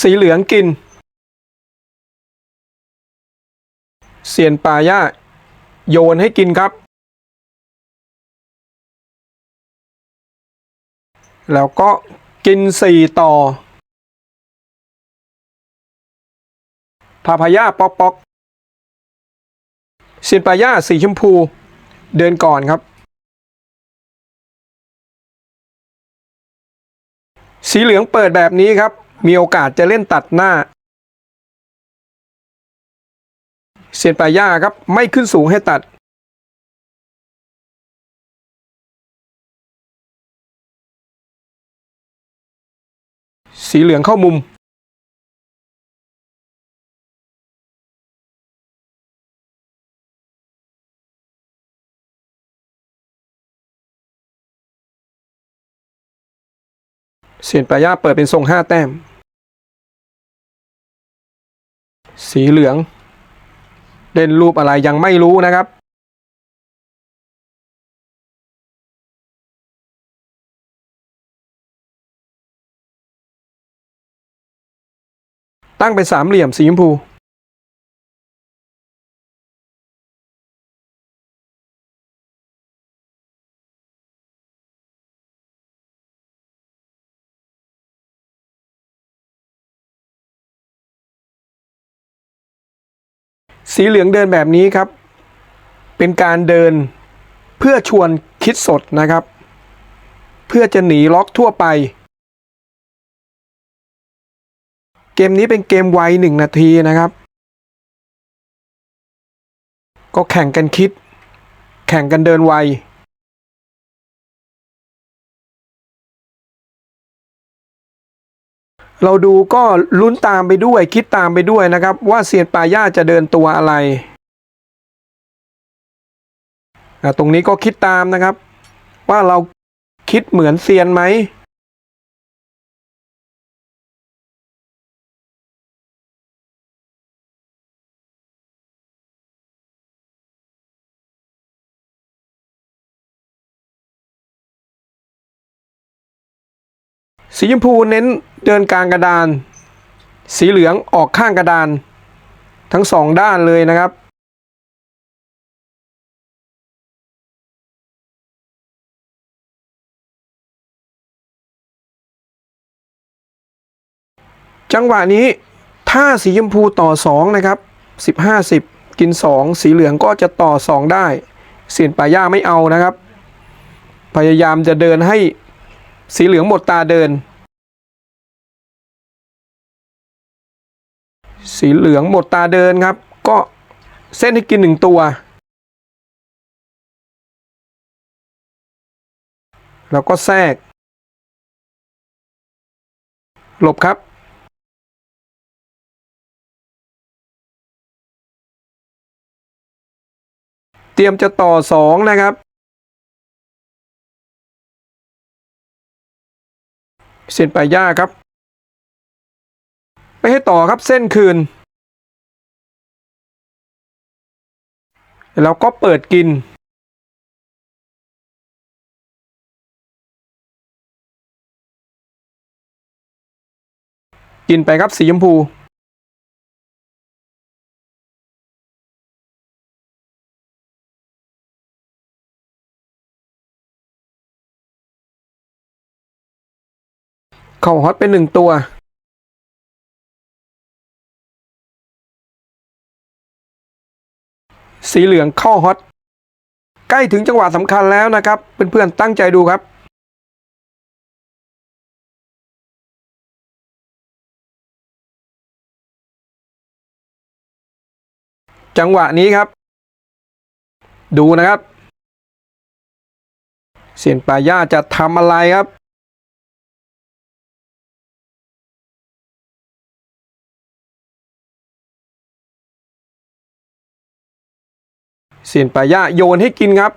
สีเหลืองกินเซียนปาย่าโยนให้กินครับ แล้วก็กินสี่ต่อพาพายาป๊อกป๊อกเซียนปาย่าสีชมพู เดินก่อนครับ สีเหลืองเปิดแบบนี้ครับ มีโอกาสจะเล่นตัดหน้า เซียนปาย่าครับไม่ขึ้นสูงให้ตัด สีเหลืองเข้ามุมเซียนปลาย่าเปิดเป็นทรงห้าแต้ม สีเหลือง เล่นรูปอะไรยังไม่รู้นะครับตั้งเป็นสามเหลี่ยมสีชมพู สีเหลืองเดินแบบนี้ครับ เป็นการเดินเพื่อชวนคิดสดนะครับ เพื่อจะหนีล็อกทั่วไป เกมนี้เป็นเกมไวหนึ่งนาทีนะครับ ก็แข่งกันคิด แข่งกันเดินไว เราดูก็ลุ้นตามไปด้วยคิดตามไปด้วยนะครับ ว่าเซียนปาย่าจะเดินตัวอะไระตรงนี้ก็คิดตามนะครับ ว่าเราคิดเหมือนเซียนไหมสีชมพูเน้น เดินกลางกระดาน สีเหลืองออกข้างกระดาน ทั้งสองด้านเลยนะครับ จังหวะนี้ถ้าสีชมพูต่อสองนะครับสิบห้าสิบกินสองสีเหลืองก็จะต่อสองได้ เสียนป่าย่าไม่เอานะครับ พยายามจะเดินให้สีเหลืองหมดตาเดิน สีเหลืองหมดตาเดินครับ ก็เส้นให้กินหนึ่งตัว แล้วก็แทรก หลบครับเตรียมจะต่อสองนะครับ เส้นปลายย่าครับ ไม่ให้ต่อครับเส้นคืน แล้วก็เปิดกิน กินไปครับสีชมพูเข้าฮอตเป็นหนึ่งตัว สีเหลืองเข้าฮอต ใกล้ถึงจังหวะสำคัญแล้วนะครับ เพื่อนๆตั้งใจดูครับจังหวะนี้ครับ ดูนะครับ เสียนปาย่าจะทำอะไรครับ เสียนปายาโยนให้กินครับ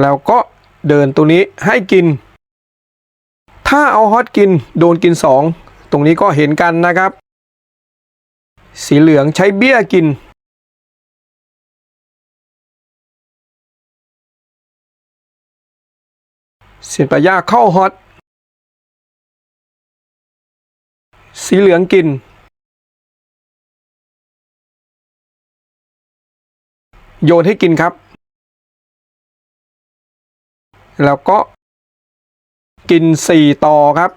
แล้วก็เดินตัวนี้ให้กิน ถ้าเอาฮอตกินโดนกินสองตรงนี้ก็เห็นกันนะครับ สีเหลืองใช้เบี้ยกิน เสียนปลาย่าเข้าฮอต สีเหลืองกิน โยนให้กินครับ แล้วก็กินสี่ต่อครับ